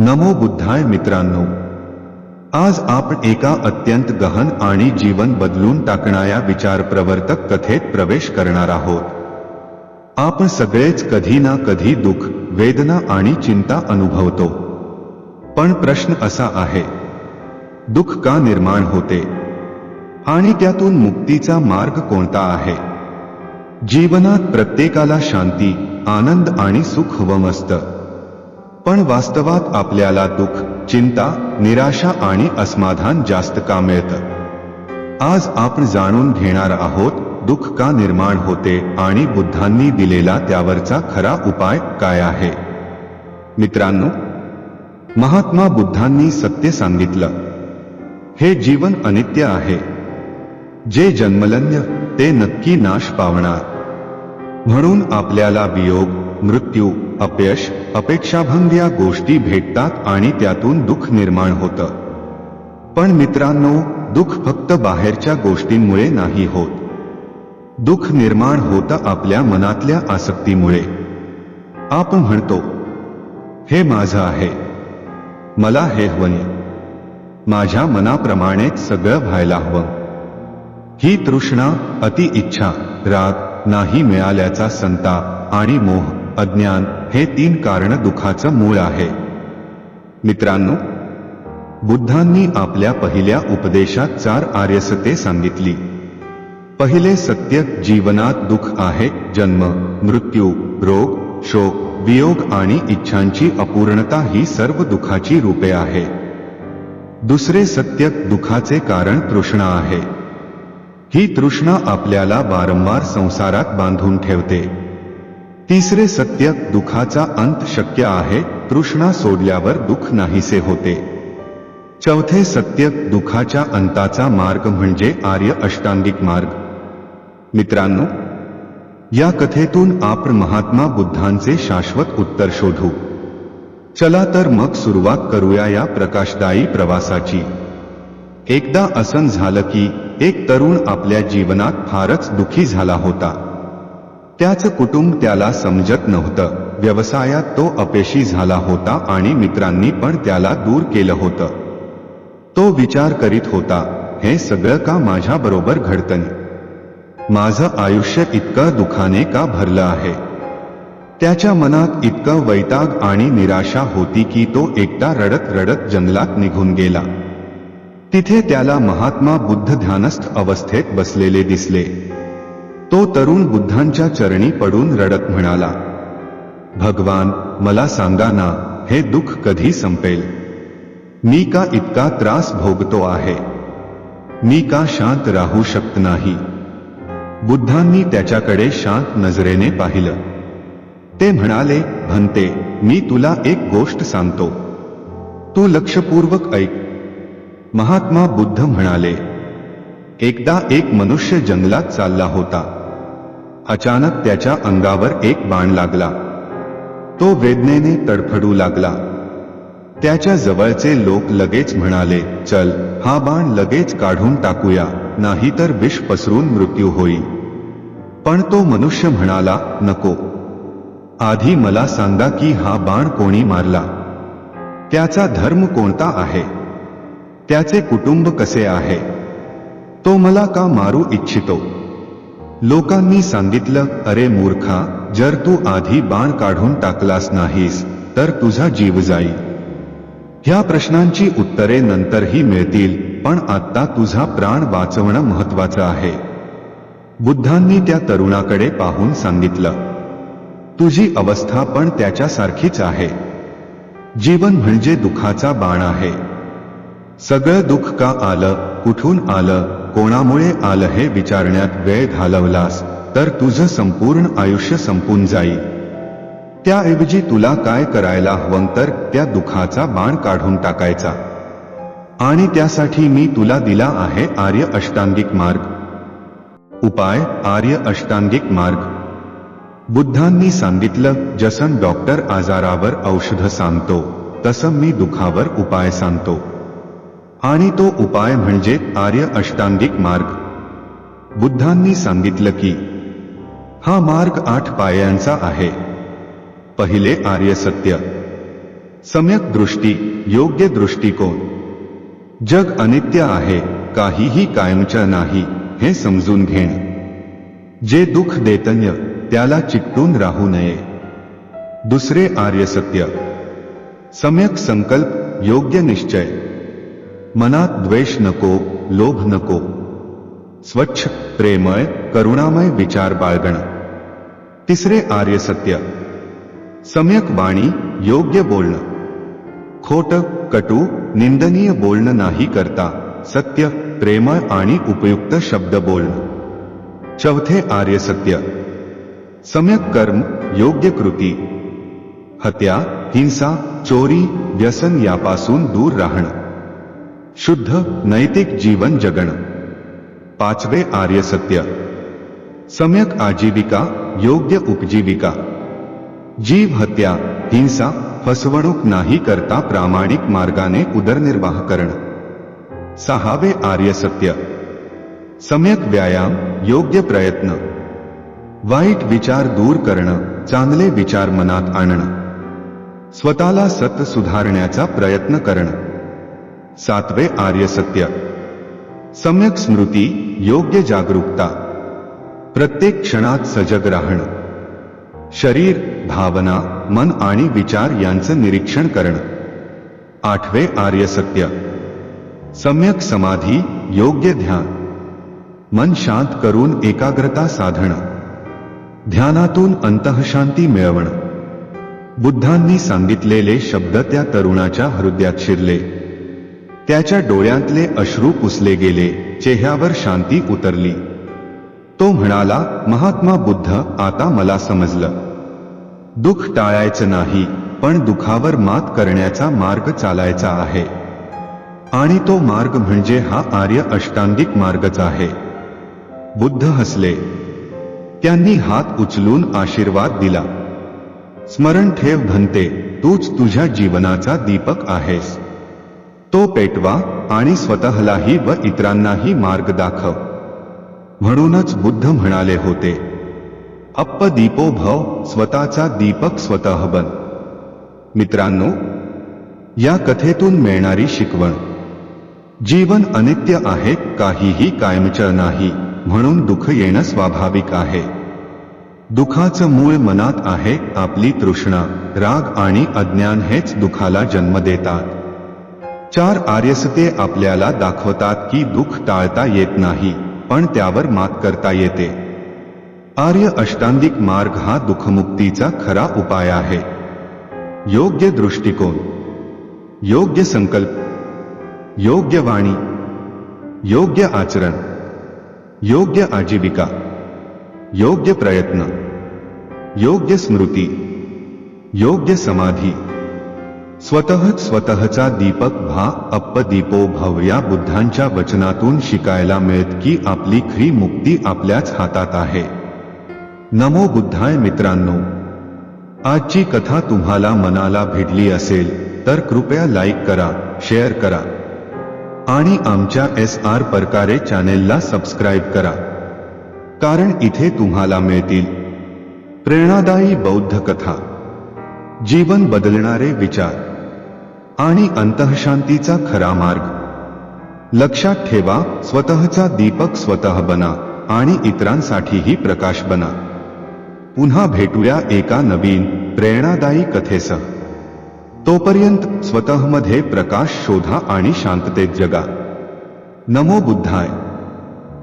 नमो बुद्धाय मित्रांनो. आज आपण एका अत्यंत गहन आणि जीवन बदलून टाकणाऱ्या विचार प्रवर्तक कथेत प्रवेश करणार आहोत. आपण सगळेच कधी ना कधी दुःख वेदना आणि चिंता अनुभवतो. पण प्रश्न असा आहे दुःख का निर्माण होते? आणि त्यातून मुक्तीचा मार्ग कोणता आहे? जीवनात प्रत्येकाला शांती आनंद आणि सुख हवं असतं. पण वास्तवात आपल्याला दुःख चिंता निराशा आणि असमाधान जास्त का मिळतं? आज आपण जाणून घेणार आहोत दुःख का निर्माण होते आणि बुद्धांनी दिलेला त्यावरचा खरा उपाय काय आहे? मित्रांनो महात्मा बुद्धांनी सत्य सांगितलं. हे जीवन अनित्य आहे. जे जन्मलन्य ते नक्की नाश पावणार. म्हणून आपल्याला वियोग मृत्यू अपयश अपेक्षाभंग या गोष्टी भेटतात आणि त्यातून दुःख निर्माण होतं. पण मित्रांनो दुःख फक्त बाहेरच्या गोष्टींमुळे नाही होत. दुःख निर्माण होतं आपल्या मनातल्या आसक्तीमुळे. आपण म्हणतो हे माझं आहे. मला हे हवं माझ्या मनाप्रमाणेच सगळं व्हायला हवं. ही तृष्णा अति इच्छा राग नाही मिळाल्याचा संताप आणि मोह अज्ञान हे तीन कारण दुखाचं मूळ आहे. मित्रांनो बुद्धांनी आपल्या पहिल्या उपदेशात चार आर्यसते सांगितली. पहिले सत्य जीवनात दुःख आहे जन्म मृत्यू रोग शोक वियोग आणि इच्छांची अपूर्णता ही सर्व दुःखाची रूपे आहे. दुसरे सत्य दुःखाचे कारण तृष्णा आहे. ही तृष्णा आपल्याला वारंवार संसारात बांधून ठेवते. तिसरे सत्य दुःखाचा अंत शक्य आहे तृष्णा सोडल्यावर दुःख नाहीसे होते. चौथे सत्य दुःखाच्या अंताचा मार्ग म्हणजे आर्य अष्टांगिक मार्ग. मित्रांनो या कथेतून आपण महात्मा बुद्धांचे शाश्वत उत्तर शोधू. चला तर मग सुरुवात करूया या प्रकाशदायी प्रवासाची. एकदा असं झालं की एक तरुण आपल्या जीवनात फारच दुखी झाला होता. त्याचं कुटुंब त्याला समजत नव्हतं. व्यवसायात तो अपेशी झाला होता आणि मित्रांनी पण त्याला दूर केलं होतं. तो विचार करीत होता हे सगळं का माझ्या बरोबर माझं आयुष्य इतकं दुखाने का भरलं आहे? त्याच्या मनात इतकं वैताग आणि निराशा होती की तो एकटा रडत रडत जंगलात निघून गेला. तिथे त्याला महात्मा बुद्ध ध्यानस्थ अवस्थेत बसलेले दिसले. तो तरुण बुद्धांच्या चरणी पडून रडत म्हणाला भगवान मला सांगा ना हे दुःख कधी संपेल? मी का इतका त्रास भोगतो आहे? मी का शांत राहू शकत नाही? बुद्धांनी त्याच्याकडे शांत नजरेने पाहिलं. ते म्हणाले भंते मी तुला एक गोष्ट सांगतो. तू लक्षपूर्वक ऐक. महात्मा बुद्ध म्हणाले एकदा एक मनुष्य जंगलात चालला होता. अचानक त्याच्या अंगावर एक बाण लागला. तो वेदनेने तडफडू लागला. त्याच्या जवळचे लोक लगेच म्हणाले चल हा बाण लगेच काढून टाकूया नाहीतर विष पसरून मृत्यू होईल. पण तो मनुष्य म्हणाला नको. आधी मला सांगा की हा बाण कोणी मारला? त्याचा धर्म कोणता आहे? त्याचे कुटुंब कसे आहे? तो मला का मारू इच्छितो? लोकांनी सांगितलं अरे मूर्खा जर तू आधी बाण काढून टाकलास नाहीस तर तुझा जीव जाईल. ह्या प्रश्नांची उत्तरे नंतरही मिळतील पण आत्ता तुझा प्राण वाचवणं महत्वाचं आहे. बुद्धांनी त्या तरुणाकडे पाहून सांगितलं तुझी अवस्था पण त्याच्यासारखीच आहे. जीवन म्हणजे दुःखाचा बाण आहे. सगळं दुःख का आलं कुठून आलं कोणामुळे आलं हे विचारण्यात वेळ घालवलास तर तुझं संपूर्ण आयुष्य संपून जाईल. त्याऐवजी तुला काय करायला हवं तर त्या दुःखाचा बाण काढून टाकायचा. आणि त्यासाठी मी तुला दिला आहे आर्य अष्टांगिक मार्ग. उपाय आर्य अष्टांगिक मार्ग. बुद्धांनी सांगितलं जसं डॉक्टर आजारावर औषध सांगतो तसं मी दुखावर उपाय सांगतो. आणि तो उपाय म्हणजे आर्य अष्टांगिक मार्ग. बुद्धांनी सांगितलं की हा मार्ग आठ पायांचा आहे. पहिले आर्य सत्य. सम्यक दृष्टी योग्य दृष्टिकोन. जग अनित्य आहे काहीही कायमचं नाही हे समजून घेणं. जे दुःख देतन्य त्याला चिकटून राहू नये. दुसरे आर्य सत्य. सम्यक संकल्प योग्य निश्चय. मनात द्वेष नको, लोभ नको। स्वच्छ, प्रेमय, करुणामय विचार बाळगणं। तिसरे आर्य सत्य। सम्यक वाणी, योग्य बोलणं। खोट, कटू, निंदनीय बोलणं नाही करता, सत्य प्रेमळ आणि उपयुक्त शब्द बोलणं। चौथे आर्य सत्य। सम्यक कर्म, योग्य कृती। हत्या, हिंसा, चोरी, व्यसन यापासून दूर राहणं। शुद्ध नैतिक जीवन जगणं. पाचवे आर्य सत्य. सम्यक आजीविका योग्य उपजीविका. जीव हत्या हिंसा फसवणूक नाही करता प्रामाणिक मार्गाने उदरनिर्वाह करणं. सहावे आर्य सत्य. सम्यक व्यायाम योग्य प्रयत्न. वाईट विचार दूर करणं चांगले विचार मनात आणणं. स्वतःला सत सुधारण्याचा प्रयत्न करणं. सातवे आर्य सत्य. सम्यक स्मृती योग्य जागरूकता. प्रत्येक क्षणात सजग राहणं. शरीर भावना मन आणि विचार यांचं निरीक्षण करणं. आठवे आर्य सत्य. सम्यक समाधी योग्य ध्यान. मन शांत करून एकाग्रता साधणं. ध्यानातून अंतःशांती मिळवणं. बुद्धांनी सांगितलेले शब्द त्या तरुणाच्या हृदयात शिरले. त्याच्या डोळ्यातले अश्रू पुसले गेले चेहऱ्यावर शांती उतरली. तो म्हणाला महात्मा बुद्ध आता मला समजलं. दुःख टाळायचं नाही पण दुखावर मात करण्याचा मार्ग चालायचा आहे. आणि तो मार्ग म्हणजे हा आर्य अष्टांगिक मार्गच आहे. बुद्ध हसले. त्यांनी हात उचलून आशीर्वाद दिला. स्मरण ठेव भंते तूच तुझ्या जीवनाचा दीपक आहेस. तो पेटवा आणि स्वतःलाही व इतरांनाही मार्ग दाखव. म्हणूनच बुद्ध म्हणाले होते अप्प दीपो भव स्वतःचा दीपक स्वतः बन. मित्रांनो या कथेतून मिळणारी शिकवण जीवन अनित्य आहे काहीही कायमचं नाही म्हणून दुःख येणं स्वाभाविक आहे. दुखाचं मूळ मनात आहे आपली तृष्णा राग आणि अज्ञान हेच दुखाला जन्म देतात. चार आर्यसते आपल्याला दाखवतात की दुःख टाळता येत नाही पण त्यावर मात करता येते. आर्य अष्टांगिक मार्ग हा दुःखमुक्तीचा खरा उपाय आहे. योग्य दृष्टिकोन योग्य संकल्प योग्य वाणी योग्य आचरण योग्य आजीविका योग्य प्रयत्न योग्य स्मृती योग्य समाधी स्वतःच स्वतःचा दीपक भा अप्प दीपो भव या बुद्धांच्या वचनातून शिकायला मिळत की आपली खरी मुक्ती आपल्याच हातात आहे. नमो बुद्धाय मित्रांनो. आजची कथा तुम्हाला मनाला भिडली असेल तर कृपया लाईक करा शेअर करा. आणि आमच्या एस आर प्रकारे चॅनेलला सबस्क्राईब करा. कारण इथे तुम्हाला मिळतील प्रेरणादायी बौद्ध कथा. जीवन बदलणारे विचार. आणि अंतःशांतीचा खरा मार्ग. लक्षात ठेवा स्वतःचा दीपक स्वतः बना आणि इतरांसाठीही प्रकाश बना. पुन्हा भेटूया एका नवीन प्रेरणादायी कथेसह. तोपर्यंत स्वतःमध्ये प्रकाश शोधा आणि शांततेत जगा. नमो बुद्धाय.